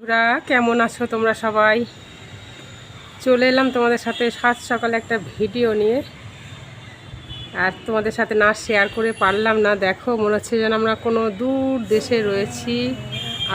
বন্ধুরা, কেমন আছো তোমরা সবাই? চলে এলাম তোমাদের সাথে সাত সকালে একটা ভিডিও নিয়ে। আর তোমাদের সাথে না শেয়ার করে পারলাম না। দেখো, মনে হচ্ছে যেন আমরা কোনো দূর দেশে রয়েছি।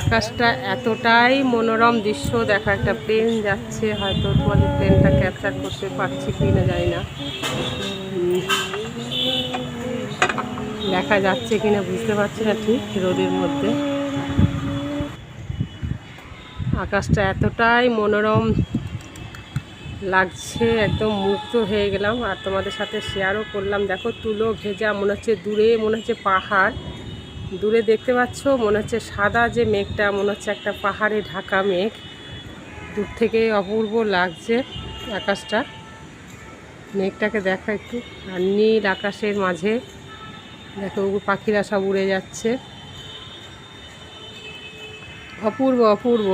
আকাশটা এতটাই মনোরম দৃশ্য। দেখো, একটা প্লেন যাচ্ছে। হয়তো তোমাদের প্লেনটা ক্যাপচার করতে পারছি কি না জানি না। দেখা যাচ্ছে কিনা বুঝতে পারছি না ঠিক রোদের মধ্যে। আকাশটা এতটাই মনোরম লাগছে, একদম মুক্ত হয়ে গেলাম। আর তোমাদের সাথে শেয়ারও করলাম। দেখো, তুলো ভেজা, মনে হচ্ছে দূরে, মনে হচ্ছে পাহাড়। দূরে দেখতে পাচ্ছ, মনে হচ্ছে সাদা যে মেঘটা, মনে হচ্ছে একটা পাহাড়ে ঢাকা মেঘ। দূর থেকে অপূর্ব লাগছে আকাশটা। মেঘটাকে দেখা একটু। আর নীল আকাশের মাঝে, দেখো পাখিরা সব উড়ে যাচ্ছে। অপূর্ব অপূর্ব।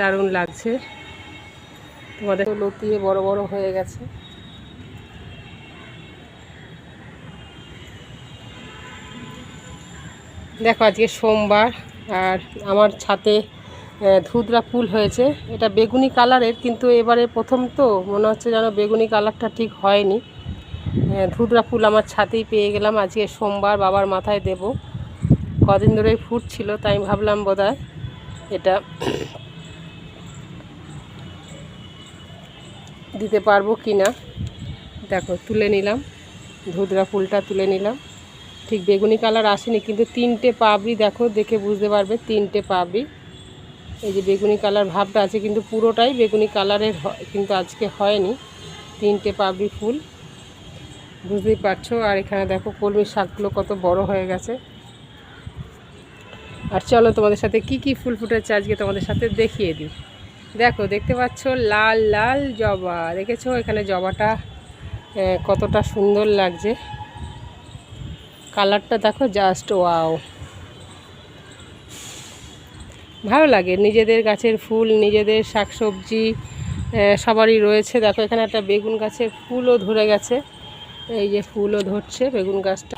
দারুণ লাগছে। তোমাদের লতিয়ে বড় বড় হয়ে গেছে। দেখো আজকে সোমবার, আর আমার ছাতে ধুতরা ফুল হয়েছে। এটা বেগুনি কালারের, কিন্তু এবারে প্রথম তো, মনে হচ্ছে যেন বেগুনি কালারটা ঠিক হয়নি। ধুতরা ফুল আমার ছাতেই পেয়ে গেলাম। আজকে সোমবার বাবার মাথায় দেব। কদিন ধরেই ফুটছিল, তাই ভাবলাম বোধহয় এটা দিতে পারব কি না? দেখো, তুলে নিলাম। ধুদরা ফুলটা তুলে নিলাম। ঠিক বেগুনি কালার আসেনি, কিন্তু তিনটে পাবড়ি দেখো, দেখে বুঝতে পারবে, তিনটে পাবড়ি। এই যে বেগুনি কালার ভাবটা আছে, কিন্তু পুরোটাই বেগুনি কালারের কিন্তু আজকে হয়নি। তিনটে পাবড়ি ফুল। বুঝতেই পারছ? আর এখানে দেখো কলমি শাকগুলো কত বড় হয়ে গেছে। আর চলো তোমাদের সাথে কি কি ফুল ফুটেছে আজকে তোমাদের সাথে দেখিয়ে দিই। দেখো, দেখতে পাচ্ছ লাল লাল জবা। দেখেছ? এখানে জবাটা কতটা সুন্দর লাগছে। কালারটা দেখো, জাস্ট ওয়াও। ভালো লাগে। নিজেদের গাছের ফুল, নিজেদের শাকসবজি সবারই রয়েছে। দেখো, এখানে একটা বেগুন গাছের ফুলও ধরে গেছে। এই যে ফুলও ধরছে বেগুন গাছটা।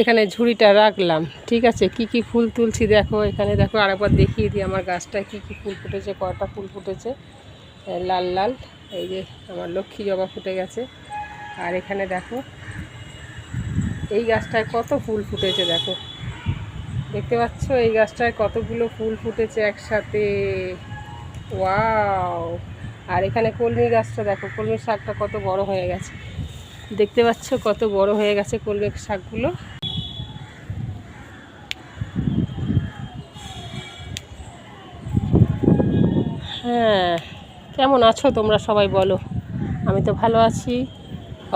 এখানে ঝুড়িটা রাখলাম। ঠিক আছে? কি কি ফুল তুলছি দেখো, এখানে দেখো আরেকবার দেখিয়ে দিই আমার গাছটায় কি কি ফুল ফুটেছে কটা ফুল ফুটেছে। লাল লাল, এই যে আমার লক্ষ্মী জবা ফুটে গেছে। আর এখানে দেখো, এই গাছটায় কত ফুল ফুটেছে দেখো। দেখতে পাচ্ছ? এই গাছটায় কতগুলো ফুল ফুটেছে একসাথে। ওয়াও! আর এখানে কলমি গাছটা দেখো কলমির শাকটা কত বড় হয়ে গেছে। দেখতে পাচ্ছ কত বড় হয়ে গেছে কলমি শাকগুলো। হ্যাঁ কেমন আছো তোমরা সবাই বলো? আমি তো ভালো আছি।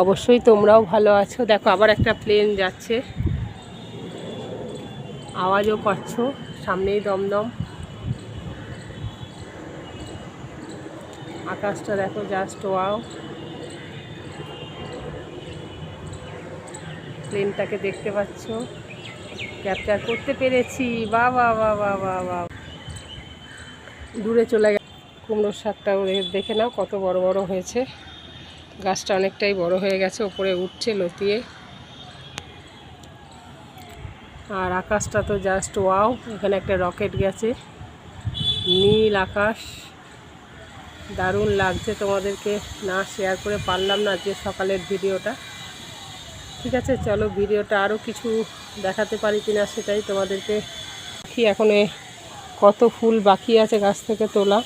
অবশ্যই তোমরাও ভালো আছো। দেখো, আবার একটা প্লেন যাচ্ছে। আওয়াজও পাচ্ছ, সামনেই দমদম। আকাশটা দেখো জাস্ট ওয়াও প্লেনটাকে দেখতে পাচ্ছ। ক্যাপচার করতে পেরেছি। বা বা বা বা বা বা। দূরে চলে গেল। কুমড়োর শাকটা দেখে নাও কত বড় বড় হয়েছে। গাছটা অনেকটাই বড় হয়ে গেছে, ওপরে উঠছে লতিয়ে। আর আকাশটা তো জাস্ট ওয়াও এখানে একটা রকেট গেছে। নীল আকাশ। দারুণ লাগছে তোমাদেরকে। না শেয়ার করে পারলাম না যে সকালের ভিডিওটা ঠিক আছে, চলো ভিডিওটা আরও কিছু দেখাতে পারি কিনা সেটাই তোমাদেরকে। কি এখন কত ফুল বাকি আছে গাছ থেকে তোলা।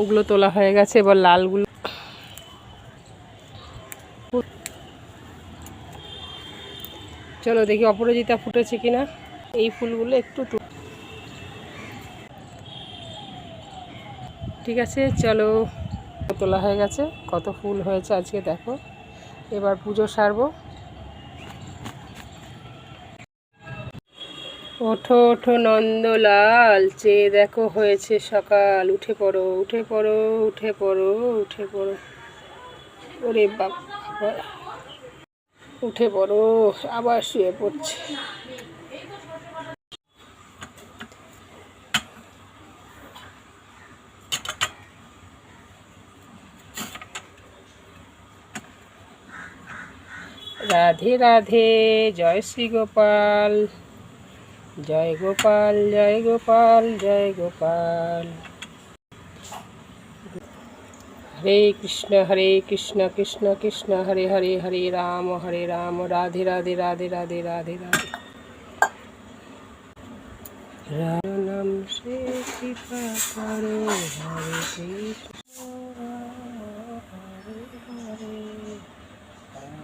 ওগুলো তোলা হয়ে গেছে, এবার লালগুলো। চলো দেখি অপরাজিতা ফুটেছে কিনা। এই ফুলগুলো একটু ঠিক আছে, চলো। তোলা হয়ে গেছে, কত ফুল হয়েছে আজকে দেখো। এবার পুজো সারব। ওঠো ওঠো নন্দলাল, চেয়ে দেখো হয়েছে সকাল। উঠে পড়ো উঠে পড়ো উঠে পড়ো উঠে পড়ো। ওরে বাবা, উঠে পড়ো, আবার শুয়ে পড়ছে। রাধে রাধে, জয় শ্রী গোপাল জয় গোপাল জয় গোপাল জয় গোপাল। হরে কৃষ্ণ হরে কৃষ্ণ কৃষ্ণ কৃষ্ণ, হরে হরে হরে রাম হরে রাম, রাধে রাধে রাধে রাধে রাধে রাধে। রাম সে কৃপা করো, হরে কৃষ্ণ হরে হরে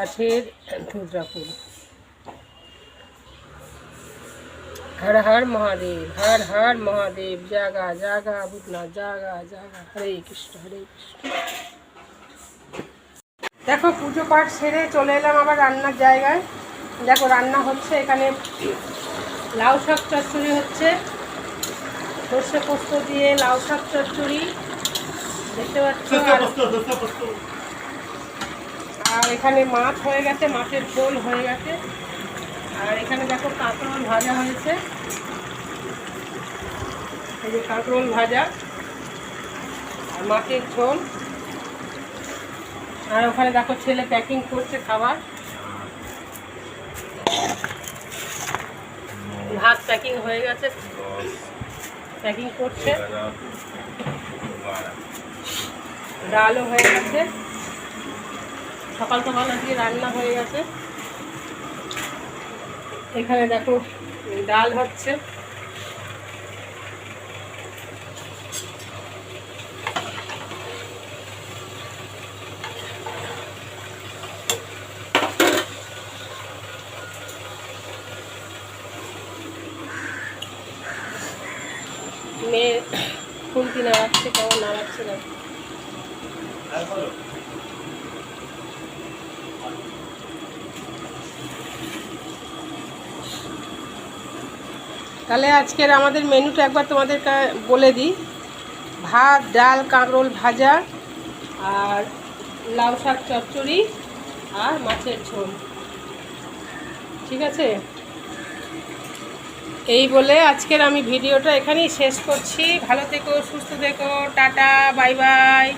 যে কাছের দুর্গাপুর হর হর মহাদেব, হর হর মহাদেব, জাগা জাগা, ভূতনাথ, জাগা জাগা, হরে কৃষ্ণ হরে কৃষ্ণ। দেখো, পুজো পাঠ সেরে চলে এলাম আবার রান্নার জায়গায়। দেখো, রান্না হচ্ছে এখানে লাউ শাক চচ্চড়ি হচ্ছে। সর্ষে পোস্ত দিয়ে লাউ শাক চচ্চড়ি। দেখতে পাচ্ছ? আর এখানে মাছ হয়ে গেছে মাছের ঝোল হয়ে গেছে। আর এখানে দেখো কাঁকরোল ভাজা হয়েছে। এই যে কাঁকরোল ভাজা আর মাছের ঝোল। আর ওখানে দেখো ছেলে প্যাকিং করছে খাবার। ভাত প্যাকিং হয়ে গেছে। প্যাকিং করছে। ডালও হয়ে গেছে। সকাল সকাল আজকে রান্না হয়ে গেছে। এখানে দেখো ডাল হচ্ছে। মেয়ে খুন্তি নাড়াচ্ছে, কেমন নাড়াচ্ছে না। তাহলে আজকের আমাদের মেনুটা একবার তোমাদের বলে দিই। ভাত, ডাল, কাঁকরোল ভাজা আর লাউ শাক চচ্চড়ি আর মাছের ঝোল। ঠিক আছে? এই বলে আজকের আমি ভিডিওটা এখানেই শেষ করছি। ভালো থেকো, সুস্থ থেকো, টাটা, বাই বাই।